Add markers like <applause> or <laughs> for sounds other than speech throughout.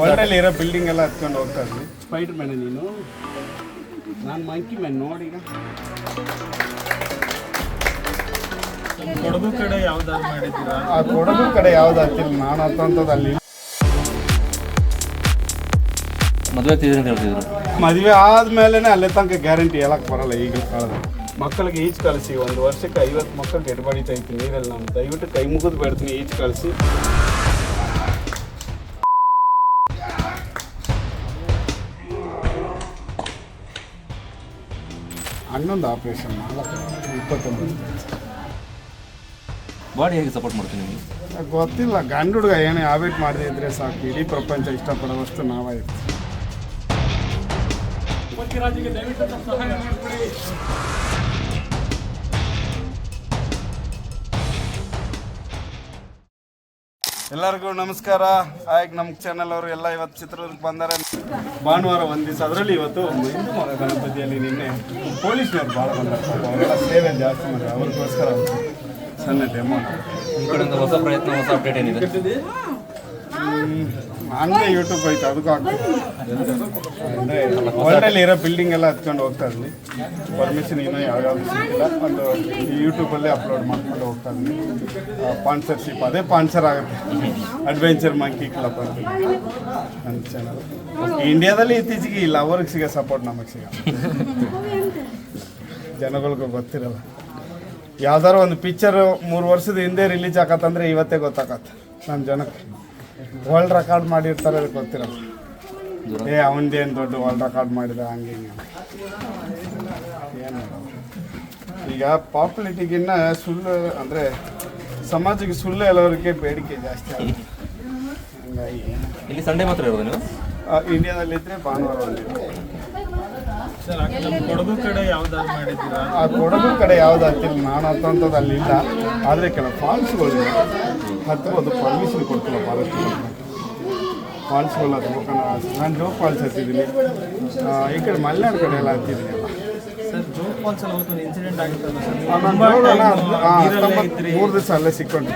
ವರ್ಲ್ಡಲ್ಲಿ ಇರೋ ಬಿಲ್ಡಿಂಗ್ ಎಲ್ಲ ಹತ್ಕೊಂಡು ಹೋಗ್ತಾ ಇದ್ವಿ. ಸ್ಪೈಡರ್ ಮ್ಯಾನ್ ನೀನು? ನಾನು ಮಂಕಿ ಮ್ಯಾನ್ ನೋಡಿ ಕೊಡಗು ಕಡೆ ಯಾವ್ದಾದ್ರು ಮಾಡಿದ್ದೀರಾ? ಆ ಕೊಡಗು ಕಡೆ ಯಾವ್ದು ಹಾಕಿಲ್ಲ ನಾನು ಹತ್ತಂಥದ್ದು ಅಲ್ಲಿ ಮದುವೆ ಆಗ್ತಿದ್ರಿ ಅಂತ ಹೇಳ್ತಿದ್ರು. ಮದುವೆ ಆದ್ಮೇಲೆ ಅಲ್ಲೇ ತನಕ ಗ್ಯಾರಂಟಿ ಹೇಳಕ್ ಬರಲ್ಲ ಈಗ ಕಾಲದ ಮಕ್ಕಳಿಗೆ ಈಜು ಕಳಿಸಿ ಒಂದು ವರ್ಷಕ್ಕೆ ಐವತ್ತು ಮಕ್ಕಳಿಗೆ ಎಡಬಡಿತಾ ಇತ್ತು ನೀರಲ್ಲಿ ನಾನು ದಯವಿಟ್ಟು ಕೈ ಮುಗಿದು ಬೇಡ್ತೀನಿ ಈಜು ಕಳಿಸಿ. ಹನ್ನೊಂದು ಆಪರೇಷನ್ ನಾಲ್ಕು ಇಪ್ಪತ್ತೊಂಬತ್ತು ಬಾಡಿ ಹೇಗೆ ಸಪೋರ್ಟ್ ಮಾಡ್ತೀನಿ ನಿಮಗೆ ಗೊತ್ತಿಲ್ಲ ಗಂಡು ಹುಡುಗ ಏನೇ ಆಬೇಟ್ ಮಾಡದೇ ಇದ್ರೆ ಸಾಕು ಇಡೀ ಪ್ರಪಂಚ ಇಷ್ಟಪಡುವಷ್ಟು ನಾವಾಯಿತು. ಎಲ್ಲರಿಗೂ ನಮಸ್ಕಾರ. ಆಯ್ಕೆ ನಮ್ಮ ಚಾನಲ್ ಅವರು ಎಲ್ಲ ಇವತ್ತು ಚಿತ್ರದುರ್ಗ ಬಂದಾರೆ. ಭಾನುವಾರ ಒಂದು ದಿವಸ ಅದರಲ್ಲಿ ಇವತ್ತು ಹಿಂದೂ ಮಗ ಗಣಪತಿಯಲ್ಲಿ ನಿನ್ನೆ ಪೊಲೀಸ್ನವ್ರು ಭಾಳ ಬಂದ್ರು. ಅವರೆಲ್ಲ ಸೇವೆ ಜಾಸ್ತಿ ಮಾಡಿ ಅವ್ರಿಗೋಸ್ಕರ ಸಣ್ಣ ಡೆಮೋ ನಿಮ್ಮ ಕಡೆಯಿಂದ ಹೊಸ ಪ್ರಯತ್ನ ಹೊಸ ಅಪ್ಡೇಟ್ ಏನಿದೆ? ಹಂಗೆ ಯೂಟ್ಯೂಬ್ ಐತೆ ಅದಕ್ಕೂ ಅಂದರೆ ವರ್ಲ್ಡಲ್ಲಿ ಇರೋ ಬಿಲ್ಡಿಂಗ್ ಎಲ್ಲ ಹತ್ಕೊಂಡು ಹೋಗ್ತಾ ಇದ್ವಿ ಪರ್ಮಿಷನ್ ಇನ್ನೂ ಯಾವ್ಯಾವ್ದು ಸಿಕ್ಕಿಲ್ಲ ಒಂದು ಯೂಟ್ಯೂಬಲ್ಲೇ ಅಪ್ಲೋಡ್ ಮಾಡ್ಕೊಂಡು ಹೋಗ್ತಾ ಇದ್ವಿ ಸ್ಪಾನ್ಸರ್ಶಿಪ್ ಅದೇ ಸ್ಪಾನ್ಸರ್ ಆಗುತ್ತೆ. ಅಡ್ವೆಂಚರ್ ಮಂಕಿ ಕ್ಲಬ್ ಅಂತ. ನನ್ನ ಚಾನಲ್ ಇಂಡಿಯಾದಲ್ಲಿ ಇತ್ತೀಚೆಗೆ ಇಲ್ಲ. ಅವ್ರಿಗೆ ಸಿಗೋ ಸಪೋರ್ಟ್ ನಮಗೆ ಸಿಗ. ಜನಗಳಿಗೂ ಗೊತ್ತಿರಲ್ಲ. ಯಾವ್ದಾರು ಒಂದು ಪಿಕ್ಚರ್ ಮೂರು ವರ್ಷದ ಹಿಂದೆ ರಿಲೀಸ್ ಆಗತ್ತಂದ್ರೆ ಇವತ್ತೇ ಗೊತ್ತಾಗತ್ತೆ. ನಮ್ಮ ಜನಕ್ಕೆ. ವರ್ಲ್ಡ್ ರೆಕಾರ್ಡ್ ಮಾಡಿರ್ತಾರೆ ಅದಕ್ಕೆ ಗೊತ್ತಿರಲ್ಲ ಏ ಅವನದೇನು ದೊಡ್ಡ ವರ್ಲ್ಡ್ ರೆಕಾರ್ಡ್ ಮಾಡಿದ ಹಂಗೆ ಹಿಂಗೆ. ಏನು? ಈಗ ಪಾಪ್ಯುಲಿಟಿಗಿನ್ನ ಸುಳ್ಳು ಅಂದರೆ ಸಮಾಜಕ್ಕೆ ಸುಳ್ಳು ಎಲ್ಲವರಿಗೆ ಬೇಡಿಕೆ ಜಾಸ್ತಿ ಆಗುತ್ತೆ. ಹಂಗಾಗಿ ಇಲ್ಲಿ ಸಂಡೇ ಮಾತ್ರ ಇರೋದು ನೀವು? ಇಂಡಿಯಾದಲ್ಲಿದ್ದರೆ ಭಾನುವಾರ ಕೊಡಗು ಕಡೆ ಆ ಕೊಡಗು ಕಡೆ ಯಾವ್ದು ಹತ್ತಿಲ್ಲ ನಾನು ಹತ್ತಂಥದ್ದು ಅಲ್ಲಿ ಇಲ್ಲ ಆದರೆ ಕೆಲವು ಫಾಲ್ಸ್ಗಳಿವೆ ಹತ್ತಿರೋದು ಪರ್ಮಿಷನ್ ಕೊಡ್ತಿಲ್ಲ ಫಾರೆಸ್ಟ್ ಫಾಲ್ಸ್ಗಳು ಹತ್ಬೇಕನ್ನೋ ನಾನು ಜೋಗ್ ಫಾಲ್ಸ್ ಹತ್ತಿದ್ದೀನಿ. ಈ ಕಡೆ ಮಲೆನಾಡು ಕಡೆ ಎಲ್ಲ ಹತ್ತಿದ್ದೀನಿ. ಸರ್? ಇನ್ಸಿಡೆಂಟ್ ಸರ್ ಹತ್ತೊಂಬತ್ತು- ಮೂರು ದಿವಸ ಅಲ್ಲೇ ಸಿಕ್ಕೊಂಡು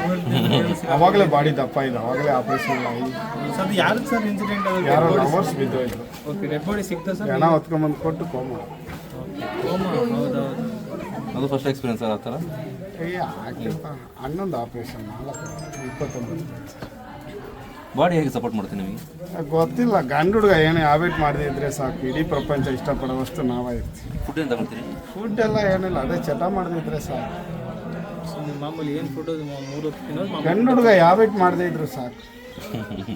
ಅವಾಗಲೇ ಬಾಡಿ ದಪ್ಪ ಇದೆ ಅವಾಗಲೇ ಆಪರೇಷನ್ ಆಗಿ ಸರ್ ಯಾರು ಸರ್ ಇನ್ಸಿಡೆಂಟ್ ಯಾರೋ ಲವರ್ಸ್ ಬಿದ್ದೋಯ್ತು. ಓಕೆ ಡೆಡ್ ಬಾಡಿ ಸಿಗ್ತಾ ಸರ್? ಹೆಣ ಹೊತ್ಕೊಂಬಂದು ಕೊಟ್ಟು ಕೋಮ ಹೌದೌದು. ಅದು ಫಸ್ಟ್ ಎಕ್ಸ್ಪೀರಿಯನ್ಸ್ ಆ ಥರ? ಆಪ್ರೇಷನ್ ಆಪರೇಷನ್ ನಾಲ್ಕು ಇಪ್ಪತ್ತೊಂಬತ್ತು. ಬಾಡಿ ಹೇಗೆ ಸಪೋರ್ಟ್ ಮಾಡ್ತೀನಿ ನಿಮಗೆ? ಗೊತ್ತಿಲ್ಲ ಗಂಡು ಹುಡುಗ ಏನೇ ಹ್ಯಾಬಿಟ್ ಮಾಡದೇ ಇದ್ರೆ ಸಾಕು ಇಡೀ ಪ್ರಪಂಚ ಇಷ್ಟಪಡುವಷ್ಟು ಇರ್ತೀವಿ ಫುಡ್ ಏನು ತಗೊಳ್ತೀರಿ? ಫುಡ್ ಎಲ್ಲ ಏನಿಲ್ಲ ಅದೇ ಚಟ ಮಾಡದೇ ಇದ್ರೆ ಸಾಕು. ನೀವು ಮಾಮೂಲಿ ಏನು ಫುಡ್ ಮೂರು ತಿನ್ನೋದು ಗಂಡು ಹುಡುಗ ಹ್ಯಾಬಿಟ್ ಮಾಡದೇ ಇದ್ರು ಸಾಕು. <laughs>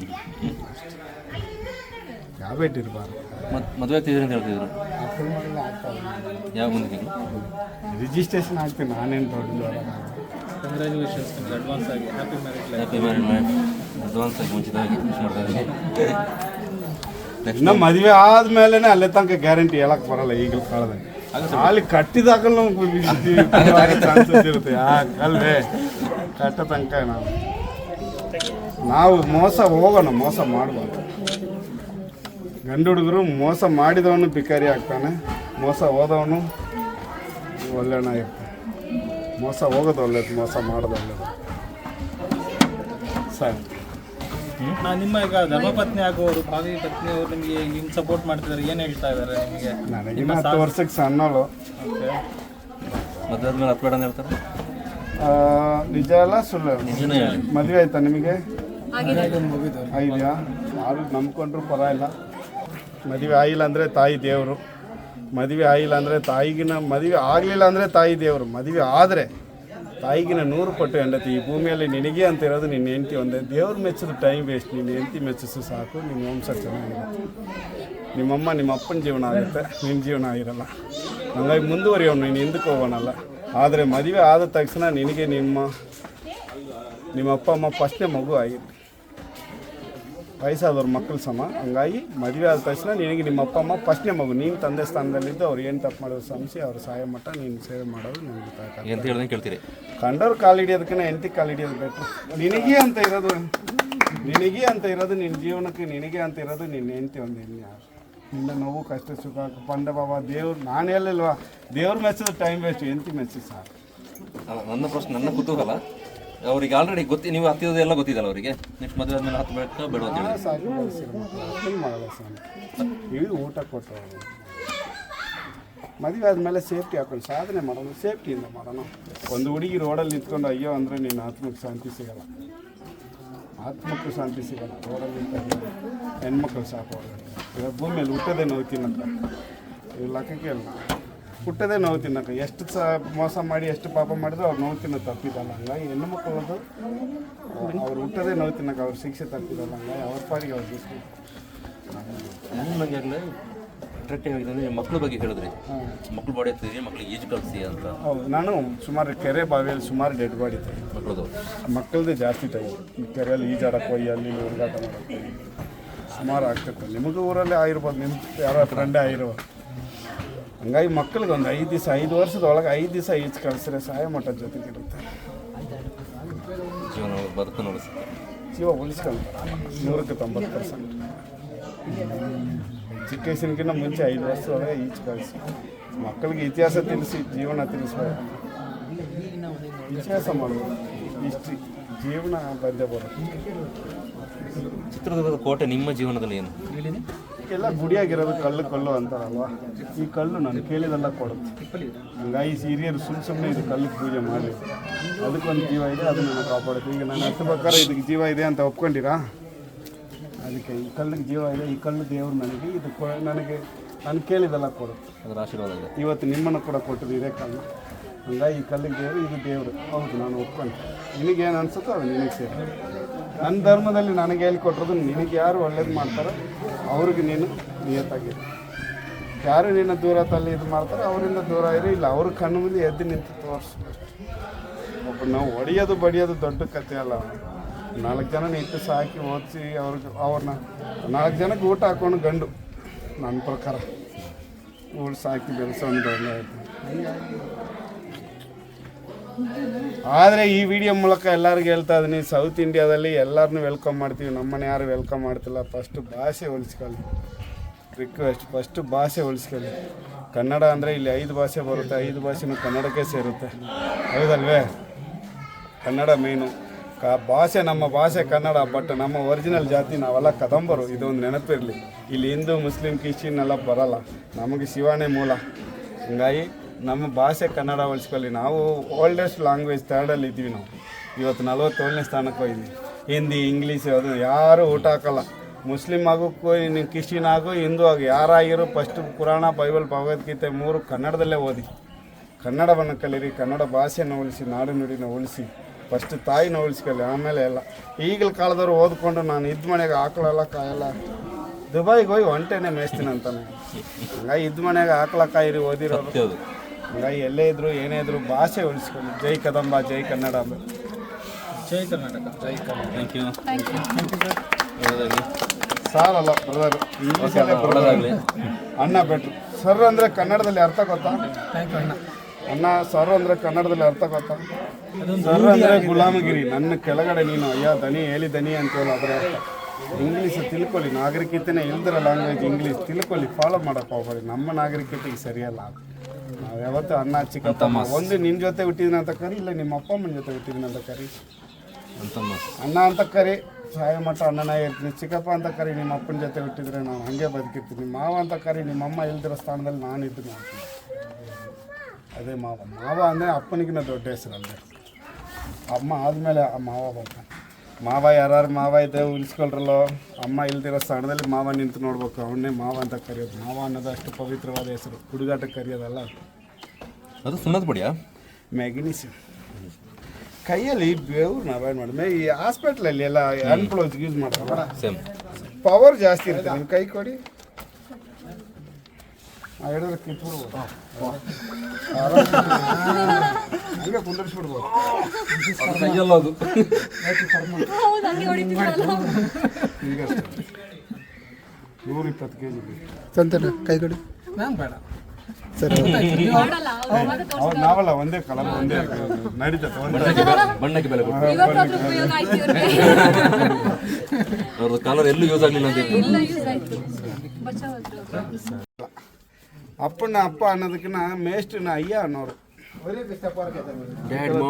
ಹ್ಯಾಬಿಟ್ ಇರಬಾರ್ದು. ಮತ್ತು ಮದುವೆ ಆಗ್ತಿದ್ರಿ ಅಂತ ಹೇಳ್ತಿದ್ರು? ಆಗ್ತಾವೆ ಯಾವ ಮುಂದೆ ರಿಜಿಸ್ಟ್ರೇಷನ್ ಆಗ್ತೀನಿ ನಾನೇನು ದೊಡ್ಡ ಕಂಗ್ರ್ಯಾಚುಲೇಷನ್ಸ್ ನಿಮ್ಗೆ ಅಡ್ವಾನ್ಸ್ ಆಗಿ happy marriage life happy married ma'am advance ಆಗಿ ಮುಂಚಿತವಾಗಿ. ವಿಶ್ ಮಾಡ್ತಾ ಇದ್ದೀನಿ ಇನ್ನು ಮದುವೆ ಆದ್ಮೇಲೆ ಅಲ್ಲೇ ತನಕ ಗ್ಯಾರಂಟಿ ಹೇಳಕ್ ಬರಲ್ಲ ಈಗಲೂ ಕಾಲದಲ್ಲಿ. ಅಲ್ಲಿ ಕಟ್ಟಿದಾಗ ಚಾನ್ಸಸ್ ಇರುತ್ತೆ. ಅಲ್ವೇ? ಕಟ್ಟ ತನಕ ನಾವು. ನಾವು ಮೋಸ ಹೋಗೋಣ ಮೋಸ ಮಾಡಬಾರ್ದು. ಗಂಡು ಹುಡುಗರು ಮೋಸ ಮಾಡಿದವನು ಬಿಕಾರಿ ಆಗ್ತಾನೆ ಮೋಸ ಹೋದವನು ಒಳ್ಳೆಯ ಇರ್ತಾನೆ. ಮೋಸ ಹೋಗೋದು ಒಳ್ಳೇದು ಮೋಸ ಮಾಡೋದು ಒಳ್ಳೇದು ಸರಿ. ನಾನು ನಿಮ್ಮ ಈಗ ಧರ್ಮಪತ್ನಿ ಆಗೋರು ಭಾವಿ ಪತ್ನಿ ಅವರು ನಿಮಗೆ ನಿಮ್ಮ ಸಪೋರ್ಟ್ ಮಾಡ್ತಿದ್ದಾರೆ ಏನು ಹೇಳ್ತಾ ಇದ್ದಾರೆ ನಿಮಗೆ? ನನಗಿನ್ನ ಹತ್ತು ವರ್ಷಕ್ಕೆ ಸಣ್ಣವಳು. ಮದುವೆ ಆದ್ಮೇಲೆ ಅಪ್ಲೋಡ್ ಅಂತ ಹೇಳ್ತಾರೆ? ಆ, ನಿಜ ಅಲ್ಲ ಸುಳ್ಳು ನಿಜನೇ ಹೇಳಿ. ಮದುವೆ ಆಯ್ತಾ ನಿಮಗೆ? ಆಗಿದೆಯಾ? ಯಾರು ನಂಬ್ಕೊಂಡ್ರು ಪರ ಇಲ್ಲ ಮದುವೆ ಆಗಿಲ್ಲ ಅಂದರೆ ತಾಯಿ ದೇವರು. ಮದುವೆ ಆಗಿಲ್ಲ ಅಂದರೆ ತಾಯಿಗಿನ ಮದುವೆ ಆಗಲಿಲ್ಲ ಅಂದರೆ ತಾಯಿ ದೇವರು, ಮದುವೆ ಆದರೆ ತಾಯಿಗಿನ ನೂರು ಪಟ್ಟು ಹೆಂಡತಿ, ಈ ಭೂಮಿಯಲ್ಲಿ ನಿನಗೆ ಅಂತ ಇರೋದು ನಿನ್ನ ಹೆಂಡತಿ ಒಂದೇ. ದೇವ್ರು ಮೆಚ್ಚಿದ್ರು ಟೈಮ್ ವೇಸ್ಟ್ ನಿನ್ನ ಹೆಂಡತಿ ಮೆಚ್ಚಿಸು ಸಾಕು, ನಿಮ್ಮ ವಂಶ ಚೆನ್ನಾಗಿರುತ್ತೆ. ನಿಮ್ಮಮ್ಮ ನಿಮ್ಮ ಅಪ್ಪನ ಜೀವನ ಆಗುತ್ತೆ, ನಿನ್ನ ಜೀವನ ಆಗಿರಲ್ಲ. ಹಂಗಾಗಿ ಮುಂದುವರಿಯೋಣ ನೀನು ಹಿಂದಕ್ಕೆ ಹೋಗೋಣಲ್ಲ. ಆದರೆ ಮದುವೆ ಆದ ತಕ್ಷಣ ನಿನಗೆ ನಿಮ್ಮ ನಿಮ್ಮ ಅಪ್ಪ ಅಮ್ಮ ಫಸ್ಟ್ನೇ ಮಗು ಆಗಿತ್ತು ವಯಸ್ಸಾದವ್ರ ಮಕ್ಕಳು ಸಮ. ಹಂಗಾಗಿ ಮದುವೆ ಆದ ತಕ್ಷಣ ನಿನಗೆ ನಿಮ್ಮ ಅಪ್ಪ ಅಮ್ಮ ಫಸ್ಟ್ನೇ ಮಗು. ನೀನು ತಂದೆ ಸ್ಥಾನದಲ್ಲಿದ್ದು ಅವ್ರು ಏನು ತಪ್ಪು ಮಾಡೋದು ಸಂಸಿ ಅವ್ರ ಸಹಾಯ ಮಟ್ಟ ನೀನು ಸೇವೆ ಮಾಡೋದು ಹೇಳ್ದಂಗೆ ಕೇಳ್ತೀರಿ. ಕಂಡವ್ರು ಕಾಲು ಹಿಡಿಯೋದಕ್ಕಿಂತ ಹೆಂಡತಿ ಕಾಲು ಹಿಡಿಯೋದು ಬೇಕು ನಿನಗೆ ಅಂತ ಇರೋದು. ನಿನಗೆ ಅಂತ ಇರೋದು ನಿನ್ನ ಜೀವನಕ್ಕೆ ನಿನಗೆ ಅಂತ ಇರೋದು ನಿನ್ನ ಹೆಂಡತಿ ಒಂದು ಹೆಣ್ಣು ಯಾರು? ನಿನ್ನ ನೋವು ಕಷ್ಟ ಸುಖ ಪಂಡ ಬಾಬಾ ದೇವ್ರು ನಾನು ಹೇಳಿಲ್ವಾ ದೇವ್ರ ಮೆಚ್ಚೋದು ಟೈಮ್ ವೇಸ್ಟ್ ಹೆಂಡತಿ ಮೆಚ್ಚಿ ಸರ್ ನನ್ನ ಪ್ರಶ್ನೆ ನನ್ನ ಕುತೂಹಲ ಅವ್ರಿಗೆ ಆಲ್ರೆಡಿ ಗೊತ್ತಿ, ನೀವು ಹತ್ತಿರೋದು ಎಲ್ಲ ಗೊತ್ತಿದ್ದಲ್ಲ ಅವರಿಗೆ? ನೆಕ್ಸ್ಟ್ ಮದುವೆ ಆದ್ಮೇಲೆ ಹತ್ತು ಬೇಡ ಅಂತ ಮದುವೆ ಆದಮೇಲೆ ಸೇಫ್ಟಿ ಹಾಕೊಂಡು, ಸಾಧನೆ ಮಾಡೋಣ, ಸೇಫ್ಟಿಯಿಂದ ಮಾಡೋಣ. ಒಂದು ಹುಡುಗಿ ರೋಡಲ್ಲಿ ನಿಂತ್ಕೊಂಡು, ಅಯ್ಯೋ, ಅಂದರೆ ನೀನು ಆತ್ಮಕ್ಕೆ ಶಾಂತಿ ಸಿಗಲ್ಲ. ಆತ್ಮಕ್ಕೂ ಶಾಂತಿ ಸಿಗಲ್ಲ, ರೋಡಲ್ಲಿ ಹೆಣ್ಮಕ್ಳು ಸಾಕು ಭೂಮಿಯಲ್ಲಿ ಹುಟ್ಟದೇ ನೋವು ಇಲ್ಲ ಇವು ಲೆಕ್ಕಕ್ಕೆ ಅಲ್ಲ. ಹುಟ್ಟದೇ ನೋವು ತಿನ್ನಕ್ಕ. ಎಷ್ಟು ಸ ಮೋಸ ಮಾಡಿ ಎಷ್ಟು ಪಾಪ ಮಾಡಿದ್ರು ಅವ್ರು ನೋವು ತಿನ್ನೋ ತಪ್ಪಿದಲ್ಲ ಹಂಗಾಗಿ ಹೆಣ್ಣು ಮಕ್ಕಳದು ಅವ್ರು ಹುಟ್ಟದೇ ನೋವು ತಿನ್ನಕ್ಕೆ ಅವ್ರ ಶಿಕ್ಷೆ ತಪ್ಪಿದಲ್ಲ ಹಂಗಾಗಿ ಅವ್ರ ಪಾಡಿಗೆ ಅವ್ರು ನನ್ನ ಬಗ್ಗೆ ಆಗಲೇ ಅಟ್ರಾಕ್ಟಿವ್ ಆಗಿದೆ ಬಗ್ಗೆ ಹೇಳಿದ್ರಿ. ಮಕ್ಕಳು ಬಾಡಿ ಮಕ್ಳಿಗೆ ಈಜು ಕಲಿಸಿ ಅಂತ. ಹೌದು. ನಾನು ಸುಮಾರು ಕೆರೆ ಬಾವಿಯಲ್ಲಿ ಸುಮಾರು ಡೆಡ್ ಬಾಡಿ ಇತ್ತು. ಮಕ್ಕಳದು ಮಕ್ಕಳದೇ ಜಾಸ್ತಿ ಟೈಮ್ ಕೆರೆಯಲ್ಲಿ ಈಜಾಡಕ್ಕೆ ಹೋಗಿ ಅಲ್ಲಿ ಹುಡುಗಾಟ ಮಾಡಕ್ಕೆ ಸುಮಾರು ಆಗ್ತಿತ್ತು. ನಿಮಗೂ ಊರಲ್ಲೇ ಆಗಿರ್ಬೋದು ನಿಮ್ಮ ಯಾರೋ ಫ್ರೆಂಡೇ ಆಗಿರೋ ಹಂಗಾಗಿ ಮಕ್ಕಳಿಗೆ ಒಂದು ಐದು ದಿವಸ ಐದು ವರ್ಷದೊಳಗೆ ಐದು ದಿವಸ ಈಜು ಕಳಿಸ್ರೆ ಸಹಾಯ ಮಠ ಜೊತೆಗೆ ಇರುತ್ತೆ. ಜೀವನ ಉಳಿಸುತ್ತೆ ಜೀವ ಉಳಿಸ್ಕೊಂಡು ನೂರಕ್ಕೆ ತೊಂಬತ್ತು ಪರ್ಸೆಂಟ್ ಚಿಕ್ಕ ಮುಂಚೆ ಐದು ವರ್ಷದೊಳಗೆ ಈಜು ಕಳಿಸಿ. ಮಕ್ಕಳಿಗೆ ಇತಿಹಾಸ ತಿಳಿಸಿ ಜೀವನ ತಿಳಿಸ್ಬೇಕು. ಇತಿಹಾಸ ಮಾಡಬೇಕು. ಹಿಸ್ಟ್ರಿ ಜೀವನ ಬಂದೇ ಬರುತ್ತೆ. ಚಿತ್ರದುರ್ಗದ ಕೋಟೆ ನಿಮ್ಮ ಜೀವನದಲ್ಲಿ ಏನು? ಎಲ್ಲ ಗುಡಿಯಾಗಿರೋದು ಕಲ್ಲು ಕಲ್ಲು ಅಂತಾರಲ್ವ? ಈ ಕಲ್ಲು ನಾನು ಕೇಳಿದೆಲ್ಲ ಕೊಡುತ್ತೆ. ಹಂಗಾಗಿ ಹಿರಿಯರು ಸುಮ್ಮ ಸುಮ್ಮನೆ ಇದು ಕಲ್ಲು ಪೂಜೆ ಮಾಡಿ. ಅದಕ್ಕೊಂದು ಜೀವ ಇದೆ ಅದು ನಾನು ಕಾಪಾಡುತ್ತೆ. ಈಗ ನಾನು ಹತ್ತಬೇಕಾದ್ರೆ ಇದಕ್ಕೆ ಜೀವ ಇದೆ ಅಂತ ಒಪ್ಕೊಂಡಿರಾ? ಅದಕ್ಕೆ ಈ ಕಲ್ಲಿಗೆ ಜೀವ ಇದೆ ಈ ಕಲ್ಲು ದೇವರು ನನಗೆ ಇದು ಕೊ- ನನಗೆ ನಾನು ಕೇಳಿದೆಲ್ಲ ಕೊಡುತ್ತೆ. ಅದರ ಆಶೀರ್ವಾದ ಇದೆ. ಇವತ್ತು ನಿಮ್ಮನ್ನು ಕೂಡ ಕೊಟ್ಟದ್ದು ಇದೇ ಕಲ್ಲು. ಹಂಗಾಗಿ ಈ ಕಲ್ಲಿಗೆ ದೇವರು ಇದು ದೇವರು. ಹೌದು ನಾನು ಒಪ್ಕೊಂಡೆ. ನಿನಗೇನು ಅನ್ಸುತ್ತೋ ಅದು ನಿನಗೆ ಸೇರಿ ನನ್ನ ಧರ್ಮದಲ್ಲಿ ನನಗೆ ಹೇಳ್ಕೊಟ್ರದು ನಿನಗೆ ಯಾರು ಒಳ್ಳೇದು ಮಾಡ್ತಾರೋ ಅವ್ರಿಗೆ ನೀನು ನಿಯತ್ತಾಗಿರು. ಯಾರು ನಿನ್ನ ದೂರ ತಲ್ಲಿ ಇದು ಮಾಡ್ತಾರೆ ಅವರಿಂದ ದೂರ ಇರಿ. ಇಲ್ಲ, ಅವ್ರ ಕಣ್ಣು ಮುಂದೆ ಎದ್ದು ನಿಂತು ತೋರಿಸು. ಒಬ್ಬ ನಾವು ಹೊಡಿಯೋದು ಬಡಿಯೋದು ದೊಡ್ಡ ಕಥೆ ಅಲ್ಲ ನಾಲ್ಕು ಜನ ನಿಂತು ಸಾಕಿ ಓದಿಸಿ ಅವ್ರಿಗೆ ಅವ್ರನ್ನ ನಾಲ್ಕು ಜನಕ್ಕೆ ಊಟ ಹಾಕೊಂಡು ಗಂಡು. ನನ್ನ ಪ್ರಕಾರ. ಊಟ ಸಾಕಿ ಗಂಡು ಆಯಿತು. ಆದರೆ ಈ ವಿಡಿಯೋ ಮೂಲಕ ಎಲ್ಲರಿಗೂ ಹೇಳ್ತಾ ಇದ್ದೀನಿ ಸೌತ್ ಇಂಡಿಯಾದಲ್ಲಿ ಎಲ್ಲರನ್ನೂ ವೆಲ್ಕಮ್ ಮಾಡ್ತೀವಿ. ನಮ್ಮನ್ನ ಯಾರು ವೆಲ್ಕಮ್ ಮಾಡ್ತಿಲ್ಲ. ಫಸ್ಟು ಭಾಷೆ ಉಳಿಸ್ಕೊಳ್ಳಿ ರಿಕ್ವೆಸ್ಟ್ ಫಸ್ಟು ಭಾಷೆ ಉಳಿಸ್ಕೊಳ್ಳಿ ಕನ್ನಡ ಅಂದರೆ ಇಲ್ಲಿ ಐದು ಭಾಷೆ ಬರುತ್ತೆ, ಐದು ಭಾಷೆನೂ ಕನ್ನಡಕ್ಕೆ ಸೇರುತ್ತೆ. ಹೌದಲ್ವೇ? ಕನ್ನಡ ಮೇನು ಕ, ಭಾಷೆ ನಮ್ಮ ಭಾಷೆ ಕನ್ನಡ ಬಟ್ ನಮ್ಮ ಒರಿಜಿನಲ್ ಜಾತಿ ನಾವೆಲ್ಲ ಕದಂಬರು. ಇದೊಂದು ನೆನಪಿರಲಿ. ಇಲ್ಲಿ ಹಿಂದೂ, ಮುಸ್ಲಿಂ, ಕ್ರಿಶ್ಚಿಯನ್ ಎಲ್ಲ ಬರಲ್ಲ. ನಮಗೆ ಶಿವನೇ ಮೂಲ. ಹಂಗಾಗಿ ನಮ್ಮ ಭಾಷೆ ಕನ್ನಡ ಉಳಿಸ್ಕೊಳ್ಳಿ ನಾವು ಓಲ್ಡೆಸ್ಟ್ ಲ್ಯಾಂಗ್ವೇಜ್ ಥರ್ಡಲ್ಲಿ ಇದ್ದೀವಿ ನಾವು. ಇವತ್ತು ನಲವತ್ತೇಳನೇ ಸ್ಥಾನಕ್ಕೆ ಹೋಗಿದ್ವಿ. ಹಿಂದಿ, ಇಂಗ್ಲೀಷ್ ಅದು ಯಾರು ಊಟ ಹಾಕಲ್ಲ. ಮುಸ್ಲಿಮ್ ಆಗು ಕ್ರಿಶ್ಚಿಯನ್ ಆಗು ಹಿಂದೂ ಆಗು ಯಾರಾಗಿರೋ ಫಸ್ಟ್ ಪುರಾಣ, ಬೈಬಲ್, ಭಗವದ್ಗೀತೆ ಮೂರು ಕನ್ನಡದಲ್ಲೇ ಓದಿ. ಕನ್ನಡವನ್ನು ಕಲೀರಿ, ಕನ್ನಡ ಭಾಷೆಯನ್ನು ಉಳಿಸಿ ನಾಡು ನುಡಿನ ಉಳಿಸಿ ಫಸ್ಟ್ ತಾಯಿನ ಉಳಿಸ್ಕೊಳ್ಳಿ, ಆಮೇಲೆ ಎಲ್ಲ. ಈಗಲ ಕಾಲದವ್ರು ಓದ್ಕೊಂಡು ನಾನು ಇದ್ದ ಮನೆಗೆ ಆಕಳಲ್ಲ ಕಾಯಲ್ಲ. ದುಬೈಗೆ ಹೋಗಿ ಒಂಟೆನೇ ಮೇಯಿಸ್ತೀನಿ ಅಂತಾನೆ. ಹಂಗಾಗಿ ಇದ್ದ ಮನೆಗೆ ಆಕಳ ಕಾಯಿರಿ ಓದಿರೋದು. ಹಂಗಾಗಿ ಎಲ್ಲೇ ಇದ್ರು ಏನೇ ಇದ್ರು ಭಾಷೆ ಉಳಿಸ್ಕೊಳ್ಳಿ. ಜೈ ಕದಂಬ ಜೈ ಕನ್ನಡ ಅಂಬ ಜೈ ಕರ್ನಾಟಕ. ಜೈ ಕನ್ನಡ. ಥ್ಯಾಂಕ್ ಯು ಸಾರಲ್ಲ ಬ್ರದರ್ ಇಂಗ್ಲೀಷಲ್ಲೇ ಅಣ್ಣ ಬೆಟ್ರು. ಸರ್ ಅಂದರೆ ಕನ್ನಡದಲ್ಲಿ ಅರ್ಥ ಗೊತ್ತಾ? ಥ್ಯಾಂಕ್ ಯು ಅಣ್ಣ. ಅಣ್ಣ ಸರ್ ಅಂದರೆ ಕನ್ನಡದಲ್ಲಿ ಅರ್ಥ ಗೊತ್ತಾ? ಸರ್ ಅಂದರೆ ಗುಲಾಮಗಿರಿ. ನನ್ನ ಕೆಳಗಡೆ ನೀನು ಅಯ್ಯ ದನಿ ಹೇಳಿ ದನಿ ಅಂತೇಳಿ ಅದರ ಅರ್ಥ. ಇಂಗ್ಲೀಷ್ ತಿಳ್ಕೊಳ್ಳಿ. ನಾಗರಿಕತೆನೇ ಇಲ್ದಿರೋ ಲ್ಯಾಂಗ್ವೇಜ್ ಇಂಗ್ಲೀಷ್ ತಿಳ್ಕೊಳ್ಳಿ. ಫಾಲೋ ಮಾಡಕ್ಕೆ ಹೋಗ್ಬೇಡಿ ನಮ್ಮ ನಾಗರಿಕತೆಗೆ ಸರಿಯಲ್ಲ ಅದು. ನಾವು ಯಾವತ್ತೂ ಅಣ್ಣ ಚಿಕ್ಕಪ್ಪ ಒಂದು ನಿನ್ನ ಜೊತೆ ಹುಟ್ಟಿದಿನ ಅಂತ ಕರಿ ಇಲ್ಲ ನಿಮ್ಮ ಅಪ್ಪ ಅಮ್ಮನ ಜೊತೆ ಹುಟ್ಟಿದಿನ ಅಂತ ಕರಿ. ಅಣ್ಣ ಅಂತ ಕರಿ ಸಾಯ ಮಟ್ಟ ಅಣ್ಣನ ಇರ್ತೀನಿ. ಚಿಕ್ಕಪ್ಪ ಅಂತ ಕರಿ ನಿಮ್ಮ ಅಪ್ಪನ ಜೊತೆ ಹುಟ್ಟಿದ್ರೆ ನಾವು ಹಾಗೆ ಬದುಕಿರ್ತೀನಿ ಮಾವ ಅಂತ ಕರಿ ನಿಮ್ಮ ಅಮ್ಮ ಇಲ್ದಿರೋ ಸ್ಥಾನದಲ್ಲಿ ನಾನು ಇದ್ದು ಮಾಡ್ತೀನಿ ಅದೇ ಮಾವ. ಮಾವ ಅಂದರೆ ಅಪ್ಪನಿಗಿನ ದೊಡ್ಡ ಹೆಸರಲ್ಲೇ ಅಮ್ಮ ಆದಮೇಲೆ ಆ ಮಾವ ಬರ್ತಾನೆ ಮಾವ ಯಾರು ಮಾವ ಇದೆ ಉಳಿಸ್ಕೊಳ್ರಲ್ಲೋ. ಅಮ್ಮ ಇಲ್ದಿರೋ ಸ್ಥಾನದಲ್ಲಿ ಮಾವ ನಿಂತು ನೋಡ್ಬೇಕು. ಅವನ್ನೇ ಮಾವ ಅಂತ ಕರೆಯೋದು. ಮಾವ ಅನ್ನೋದು ಅಷ್ಟು ಪವಿತ್ರವಾದ ಹೆಸರು. ಹುಡುಗಾಟ ಕರೆಯೋದಲ್ಲ. ಅದು ಸುಣ್ಣದ ಪುಡಿಯಾ? ಮ್ಯಾಗ್ನೀಸಿಯಂ. ಕೈಯಲ್ಲಿ ಬೇವ್ರನ್ನ ಅವಾಯ್ಡ್ ಮಾಡಿದ್ಮೇ ಈ ಹಾಸ್ಪಿಟ್ಲಲ್ಲಿ ಎಲ್ಲ ಗ್ಲೌಸ್ ಯೂಸ್ ಮಾಡ್ತಾರಲ್ಲ. ಸೇಮ್ ಪವರ್ ಜಾಸ್ತಿ ಇರುತ್ತೆ. ನಿಮ್ಮ ಕೈ ಕೊಡಿ. ಹಿಡಿದ್ರೆ ಕಿತ್ಬಿಡ್ಬೋದು ಅದು ಈಗ ನೂರ ಇಪ್ಪತ್ತು ಕೆ ಜಿ ಸಂತನ ಕೈ ಕೊಡಿ ನಾನು ಬೇಡ ನಾವಲ್ಲ ಒಂದೇ ಕಲರ್ ಒಂದೇ ನಡೀತದೆ ಬಣ್ಣಕ್ಕೆ ಬೆಲೆ ಕಾಲರ್ ಎಲ್ಲೂ ಯೂಸ್ ಆಗಲಿಲ್ಲ ಹೇಳಿ ಎಲ್ಲ ಯೂಸ್ ಆಯ್ತು ಬಚಾವ್ ಆದ್ರು. ಅಪ್ಪನ ಅಪ್ಪ ಅನ್ನೋದಕ್ಕಿಂತ ಮೇಷ್ಟ್ರನ್ನ ಅಯ್ಯ ಅನ್ನೋರು.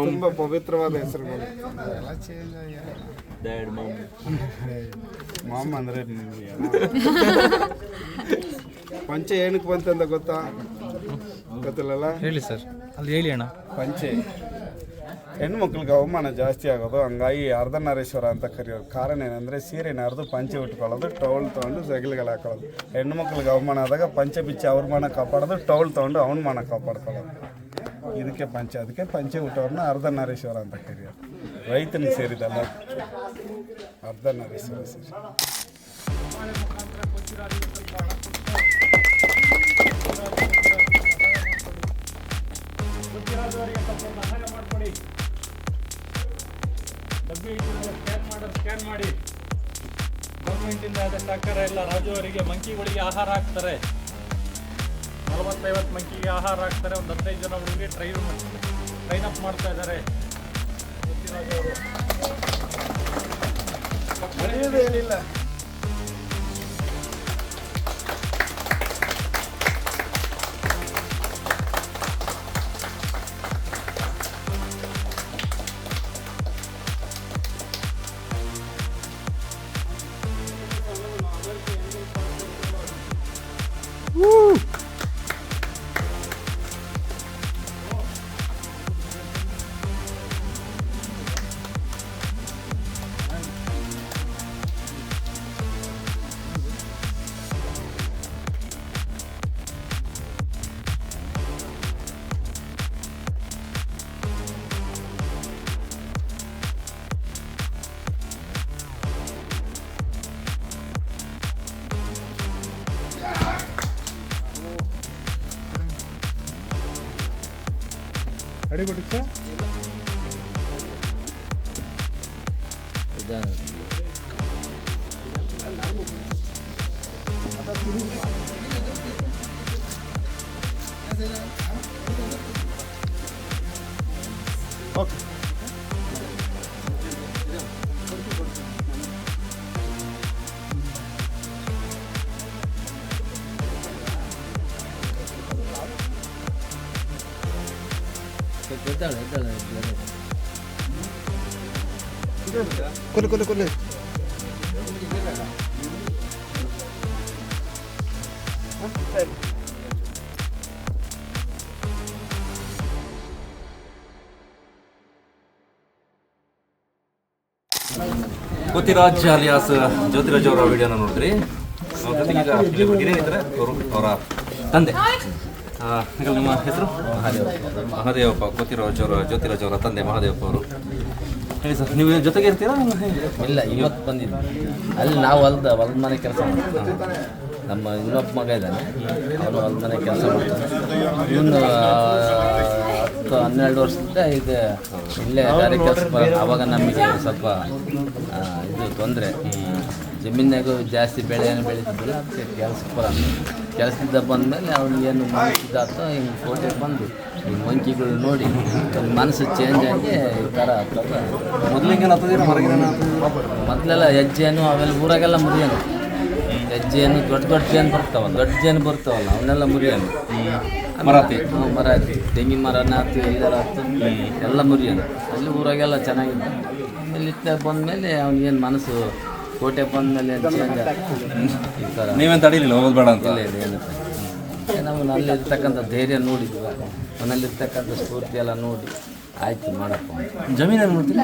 ತುಂಬಾ ಪವಿತ್ರವಾದ ಹೆಸರುಗಳು ಎಲ್ಲ ಚೇಂಜ್ ಡ್ಯಾಡ್ ಮಾಮ್ ಅಂದ್ರೆ. ಪಂಚೆ ಏನಕ್ಕೆ ಬಂತಂತ ಗೊತ್ತಾ? ಗೊತ್ತಿಲ್ಲಲ್ಲ? ಹೇಳಿ ಸರ್ ಅಲ್ಲಿ ಹೇಳಿ ಅಣ್ಣ. ಪಂಚೆ. ಹೆಣ್ಮಕ್ಳಿಗೆ ಅವಮಾನ ಜಾಸ್ತಿ ಆಗೋದು, ಹಂಗಾಗಿ ಅರ್ಧನಾರೀಶ್ವರ ಅಂತ ಕರೆಯೋದು ಕಾರಣ ಏನಂದರೆ ಸೀರೆನ ನರೆದು ಪಂಚೆ ಉಟ್ಕೊಳ್ಳೋದು ಟೌಲ್ ತೊಗೊಂಡು ಜಗಲಿಗೆಲ್ಲ ಹಾಕೊಳ್ಳೋದು. ಹೆಣ್ಮಕ್ಳಿಗೆ ಅವಮಾನ ಆದಾಗ ಪಂಚೆ ಬಿಚ್ಚಿ ಅವ್ರ ಮಾನ ಕಾಪಾಡೋದು ಟೌಲ್ ತೊಗೊಂಡು ಅವನ ಮಾನ ಕಾಪಾಡ್ಕೊಳ್ಳೋದು. ಇದಕ್ಕೆ ಪಂಚೆ, ಅದಕ್ಕೆ ಪಂಚೆ ಹುಟ್ಟೋರ್ನ ಅರ್ಧನಾರೀಶ್ವರ ಅಂತ ಕರೆಯೋದು. ರೈತನಿಗೆ ಸೇರಿದಲ್ಲ ಅರ್ಧನಾರೀಶ್ವರ ಸೇರಿ. ಮಾಡಿ. ಗೌರ್ಮೆಂಟಿಂದ ಅದೇ ಸಹಕಾರ ಎಲ್ಲ ರಾಜು ಅವರಿಗೆ ಮಂಕಿಗಳಿಗೆ ಆಹಾರ ಹಾಕ್ತಾರೆ. ನಲವತ್ತೈವತ್ತು ಮಂಕಿಗೆ ಆಹಾರ ಹಾಕ್ತಾರೆ. ಒಂದು ಹದಿನೈದು ಜನ ಹುಡುಗಿ ಟ್ರೈನ್ ಟ್ರೈನ್ ಅಪ್ ಮಾಡ್ತಾ ಇದ್ದಾರೆ ಏನಿಲ್ಲ ಅಡಿ ಕೊಟ್ಟಿತ್ತ ಓಕೆ ಕೊಲೆ ಕೊಲೆ ಕೊಲೆ ಕೋತಿರಾಜ್ ಅಲಿಯಾಸ್, ಜ್ಯೋತಿರಾಜ್ ಅವರ ವಿಡಿಯೋನ ನೋಡಿದ್ರಿ ಅವ್ರ ಅವರು ಅವರ ತಂದೆ. ನಿಮ್ಮ ಹೆಸರು? ಮಹಾದೇವಪ್ಪ. ಕೋತಿರಾಜ್ ಅವರ ಜ್ಯೋತಿರಾಜ್ ಅವರ ತಂದೆ ಮಹಾದೇವಪ್ಪ ಅವರು. ಹೇಳಿ ಸರ್, ನೀವು ಜೊತೆಗೆ ಇರ್ತೀರಾ ಇಲ್ಲ, ಇವತ್ತು ಬಂದಿದ್ದು. ಅಲ್ಲಿ ನಾವು ಹೊಲ್ದ ಹೊಲ್ದ ಮನೆ ಕೆಲಸ ಮಾಡ್ತೀವಿ. ನಮ್ಮ ಇನ್ನೊಬ್ಬ ಮಗ ಇದ್ದಾನೆ. ಅವನು ಹೊಲ್ದ ಮನೆ ಕೆಲಸ ಮಾಡ್ತಾನೆ. ಇವನು ಹತ್ತು, ಹನ್ನೆರಡು ವರ್ಷದಿಂದ ಇದು ಇಲ್ಲೇ ಗಾರೆ ಕೆಲಸ ಅವಾಗ ನಮಗೆ ಸ್ವಲ್ಪ ಇದು ತೊಂದರೆ. ಜಮೀನಾಗೂ ಜಾಸ್ತಿ ಬೆಳೆ ಏನು ಬೆಳೀತಿದ್ದಿಲ್ಲ, ಅದಕ್ಕೆ ಕೆಲಸಕ್ಕೆ ಬರ ಕೆಲಸದಿಂದ ಬಂದಮೇಲೆ ಏನು ಮನಸ್ಸಿದ್ದಾತ ಹಿಂಗೆ ಕೋಟೆಗೆ ಬಂದು ಈ ಮಂಕಿಗಳು ನೋಡಿ ಮನಸ್ಸು ಚೇಂಜ್ ಆಗಿ ಈ ಥರ ಆಗ್ತದೆ. ಮೊದಲಿಗೆ ಹತ್ತದಿರ ಹೊರಗಿನ ಮೊದಲೆಲ್ಲ ಹೆಜ್ಜೆನು ಅವೆಲ್ಲ ಊರಾಗೆಲ್ಲ ಮುರಿಯೋನು ಹೆಜ್ಜೆನು ದೊಡ್ಡ ದೊಡ್ಡ ಜೇನು ಬರ್ತಾವಲ್ಲ ದೊಡ್ಡ ಜೇನು ಬರ್ತಾವಲ್ಲ ಅವನ್ನೆಲ್ಲ ಮುರಿಯೋನು ಮರಾತಿ. ಮರಾತಿ. ತೆಂಗಿನ ಮರನ ಹತ್ತು ಎಲ್ಲ ಹತ್ತು ಎಲ್ಲ ಮುರಿಯೋನು ಅಲ್ಲಿ ಊರಾಗೆಲ್ಲ ಚೆನ್ನಾಗಿತ್ತು ಇಲ್ಲಿ ಇತ್ತ ಬಂದಮೇಲೆ ಅವ್ನಿಗೇನು ಮನಸ್ಸು ಕೋಟೆ ಬಂದಮೇಲೆ ಚೇಂಜ್ ಈ ಥರ ನೀವೇನು ತಡೀಲಿಲ್ಲ ಹೋಗೋದು ಬೇಡ ಅಂತ? ಇಲ್ಲ ಇಲ್ಲ ನಾವು ನಲ್ಲಿರ್ತಕ್ಕಂಥ ಧೈರ್ಯ ನೋಡಿದ್ವಿ ನನ್ನಲ್ಲಿರ್ತಕ್ಕಂಥ ಸ್ಫೂರ್ತಿ ಎಲ್ಲ ನೋಡಿ ಆಯ್ತು ಮಾಡಪ್ಪ. ಜಮೀನು ನೋಡ್ತೀರಿ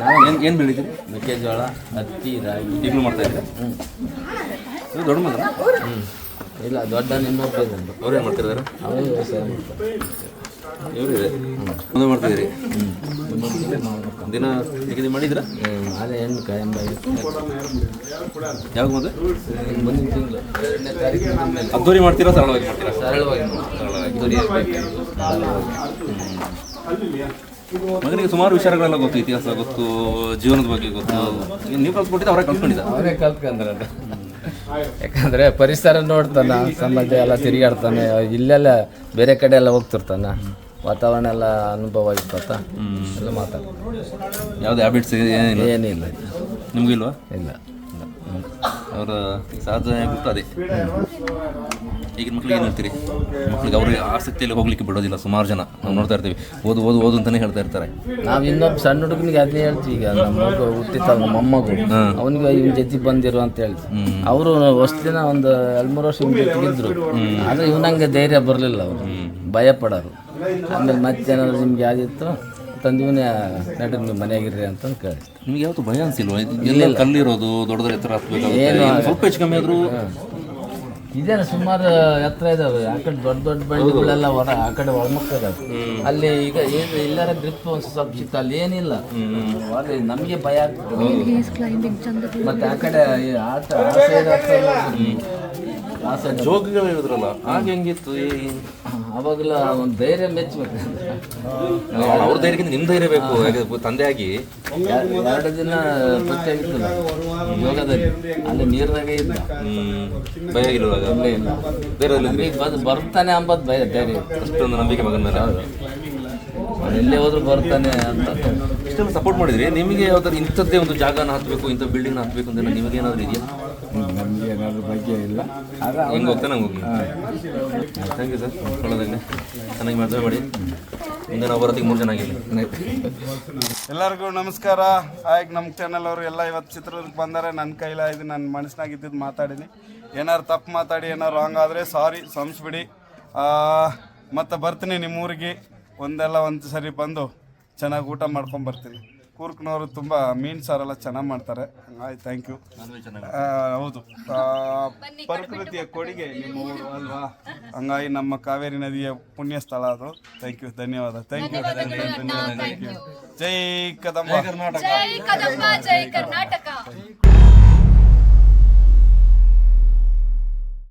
ನಾವು ಏನು ಏನು ಬೆಳಿತೀರಿ? ಮೆಕ್ಕೆಜೋಳ ಹತ್ತಿ ರಾಗಿ. ಈಗಲೂ ಮಾಡ್ತಾ ಇದ್ದೀರಾ? ಹ್ಞೂ ಇದು ದೊಡ್ಡ ಮಗ ಹ್ಞೂ ಇಲ್ಲ ದೊಡ್ಡ ನಿಮ್ಮ ಇದ್ದಾನೆ. ಅವ್ರೇನು ಮಾಡ್ತಿದ್ದಾರೆ ಅವರೇ ವ್ಯವಸಾಯ ಮಾಡ್ತಾರೆ. ಇವರು ಇದೆ ಮುಂದೆ ಮಾಡ್ತಿದ್ದೀರಿ? ದಿನ ನಿಗದಿ ಮಾಡಿದ್ರಾ ಅದೇ ಹೆಣ್ಣು ಯಾವಾಗ ಮದುವೆ ಮುಂದಿನ ತಿಂಗಳು ಎರಡನೇ ತಾರೀಕು ಅದ್ದೂರಿ ಮಾಡ್ತೀರಾ? ಸರಳವಾಗಿ ಮಾಡ್ತೀರಾ ಸರಳವಾಗಿ ಅದ್ದೂರಿ. ಮಗನಿಗೆ ಸುಮಾರು ವಿಚಾರಗಳೆಲ್ಲ ಗೊತ್ತು ಇತಿಹಾಸ ಗೊತ್ತು ಜೀವನದ ಬಗ್ಗೆ ಗೊತ್ತು. ನೀವು ಕಲ್ತ್ಕೊಟ್ಟಿದ್ದು ಅವರೇ ಕಲ್ತ್ಕೊಂಡಿದ್ದ? ಅವರೇ ಕಲ್ತ್ಕೊಂಡ್ರೆ ಯಾಕಂದ್ರೆ ಪರಿಸರ ನೋಡ್ತಾನ ಸಮಾಜ ಎಲ್ಲ ತಿರುಗಾಡ್ತಾನೆ ಇಲ್ಲೆಲ್ಲ ಬೇರೆ ಕಡೆ ಎಲ್ಲ ಹೋಗ್ತಿರ್ತಾನ. ವಾತಾವರಣ ಎಲ್ಲ ಅನುಭವ ಇರ್ತತ ಎಲ್ಲ ಮಾತಾಡ್ತಾರೆ ಯಾವ್ದು ಹ್ಯಾಬಿಟ್ಸ್ ಏನಿಲ್ಲ? ಏನಿಲ್ಲ. ನಿಮಗಿಲ್ವಾ? ಇಲ್ಲ. ಅವರ ಸಾಧನೆ ಬಿಟ್ಟು ಅದೇ. ಈಗಿನ ಮಕ್ಳಿಗೆ ಏನು ಹೇಳ್ತೀರಿ? ಮಕ್ಳಿಗೆ ಅವ್ರಿಗೆ ಆಸಕ್ತಿಯಲ್ಲಿ ಹೋಗ್ಲಿಕ್ಕೆ ಬಿಡೋದಿಲ್ಲ ಸುಮಾರು ಜನ. ನಾವು ನೋಡ್ತಾ ಇರ್ತೀವಿ. ಓದು ಓದು ಓದು ಅಂತಾನೆ ಹೇಳ್ತಾ ಇರ್ತಾರೆ. ನಾವು ಇನ್ನೊಬ್ಬ ಸಣ್ಣ ಹುಡುಗನಿಗೆ ಅದೇ ಹೇಳ್ತೀವಿ ಈಗ. ನಮ್ಮ ಮಗು ಹುಟ್ಟಿತ್ತಲ್ಲ ನಮ್ಮ ಮೊಮ್ಮಗು. ಅವನಿಗೆ ಇವ್ನ ಜೊತೆ ಬಂದಿರು ಅಂತ ಹೇಳ್ತೀವಿ. ಅವರು ಅಷ್ಟು ದಿನ ಒಂದು ಎರಡು ಮೂರು ವರ್ಷ ಇವ್ನ ಜೊತೆಗಿದ್ರು. ಆದರೆ ಇವನಂಗೆ ಧೈರ್ಯ ಬರಲಿಲ್ಲ ಅವರು. ಭಯ ಪಡೋರು. ಆಮೇಲೆ ಮತ್ತೇನಾದ್ರು ನಿಮ್ಗೆ ಯಾವ್ದಿತ್ತು ತಂದಿವನೇ ನಡ್ರಿ ನೀವು ಮನೆಯಾಗಿರ್ರಿ ಅಂತ ಕೇಳಿ ನಿಮ್ಗೆ ಯಾವತ್ತು ಭಯ ಅನ್ಸಿಲ್ವಾ? ಎಲ್ಲ ಕಲ್ಲಿರೋದು ದೊಡ್ಡದ್ರ ಎತ್ತರ ಏನು ಸ್ವಲ್ಪ ಹೆಚ್ಚು ಕಮ್ಮಿ ಆದ್ರೂ ಇದೇನ ಸುಮಾರು ಎತ್ತರ ಇದಾವೆ. ಆ ಕಡೆ ದೊಡ್ಡ ದೊಡ್ಡ ಬಂಡಿಗಳೆಲ್ಲ ಹೊರ ಆ ಕಡೆ ಒಳಮುಖ ಇದಾವೆ ಅಲ್ಲಿ ಈಗ ಏನು ಎಲ್ಲಾರ ಗ್ರಿಪ್ ಒಂದು ಸ್ವಲ್ಪ ಸಿಕ್ತು ಅಲ್ಲಿ ಏನಿಲ್ಲ. ಆದರೆ ನಮಗೆ ಭಯ ಆಗ್ತದೆ. ಮತ್ತೆ ಆ ಕಡೆ ಈ ಆಟ ಆ ಜೋಗಿಗಳು ಹೇಳಿದ್ರಲ್ಲ ಹಾಗೆ ಹೆಂಗಿತ್ತು ಈ- ಅವಾಗೆಲ್ಲ ಒಂದು ಧೈರ್ಯ ಮೆಚ್ಚಬೇಕು. ಅವ್ರ ಧೈರ್ಯಕ್ಕಿಂತ ನಿಮ್ಮ ಧೈರ್ಯ ಬೇಕು. ತಂದೆಯಾಗಿ. ಎರಡು ದಿನ ಪತ್ತೆ ಆಗಿತ್ತಲ್ಲ ಯೋಗದಲ್ಲಿ. ಅಲ್ಲಿ ನೀರಿನಾಗೆ ಇದ್ದ. ಭಯ ಇರುವಾಗ ಬೇರೆ ನಂಬಿಕೆ ಬರ್ತಾನೆ ಅಂಬದ್ ಭಯ ಧೈರ್ಯ ಅಷ್ಟೊಂದು ನಂಬಿಕೆ ಮಗನ ಮೇಲೆ. ಎಲ್ಲೇ ಹೋದ್ರು ಬರ್ತಾನೆ ಅಂತ. ಇಷ್ಟೊಂದು ಸಪೋರ್ಟ್ ಮಾಡಿದ್ರಿ? ನಿಮಗೆ ಯಾವ್ದಾದ್ರು ಇಂಥದ್ದೇ ಒಂದು ಜಾಗನ ಹತ್ಬೇಕು ಇಂಥ ಬಿಲ್ಡಿಂಗ್ ಹತ್ಬೇಕು ಅಂತ ನಿಮಗೇನಾದ್ರು ಇದೆಯಾ? ನಮಗೆ ಏನಾದ್ರು ಬಗ್ಗೆ ಇಲ್ಲ ಹೆಂಗೆ ಹೋಗ್ತಾನೆ, ಹಂಗೆ ಹೋಗಿ ಥ್ಯಾಂಕ್ ಯು ಸರ್ ಒಳ್ಳೆದಾಗಲಿ ಚೆನ್ನಾಗಿ ಮದುವೆ ಮಾಡಿ. ಮುಂದೆ ನಾವು ಬರೋದಕ್ಕೆ ಮೂರು ಜನ ಎಲ್ಲರಿಗೂ ನಮಸ್ಕಾರ. ಆಯ್ಕೆ ನಮ್ಮ ಚಾನಲ್ ಅವರು ಎಲ್ಲ ಇವತ್ತು ಚಿತ್ರದುರ್ಗಕ್ಕೆ ಬಂದರೆ. ನನ್ನ ಕೈಲಾಯ್ದು ನನ್ನ ಮನಸ್ಸಿನಾಗ ಇದ್ದಿದ್ದು ಮಾತಾಡೀನಿ ಏನಾರು ತಪ್ಪು ಮಾತಾಡಿ, ಏನಾರು ರಾಂಗ್ ಆದರೆ ಸಾರಿ ಸಂಸ್ಬಿಡಿ ಮತ್ತು ಬರ್ತೀನಿ ನಿಮ್ಮ ಊರಿಗೆ ಒಂದೆಲ್ಲ ಒಂದು ಸರಿ ಬಂದು ಚೆನ್ನಾಗಿ ಊಟ ಮಾಡ್ಕೊಂಡು ಬರ್ತೀನಿ. ಕೂರ್ಕ್ನವರು ತುಂಬ ಮೀನು ಸಾರೆಲ್ಲ ಚೆನ್ನಾಗಿ ಮಾಡ್ತಾರೆ. ಆಯ್ತು ಥ್ಯಾಂಕ್ ಯು ಹೌದು. ಆ, ಪ್ರಕೃತಿಯ ಕೊಡುಗೆ ನಿಮ್ಮ ಊರು ಅಲ್ವಾ? ಹಂಗಾಗಿ ನಮ್ಮ ಕಾವೇರಿ ನದಿಯ ಪುಣ್ಯ ಸ್ಥಳ ಅದು. ಥ್ಯಾಂಕ್ ಯು ಧನ್ಯವಾದ. ಥ್ಯಾಂಕ್ ಯು ಥ್ಯಾಂಕ್ ಯು ಜೈ ಕದಂಬ. ಜೈ ಕದಂಬ ಜೈ ಕರ್ನಾಟಕ.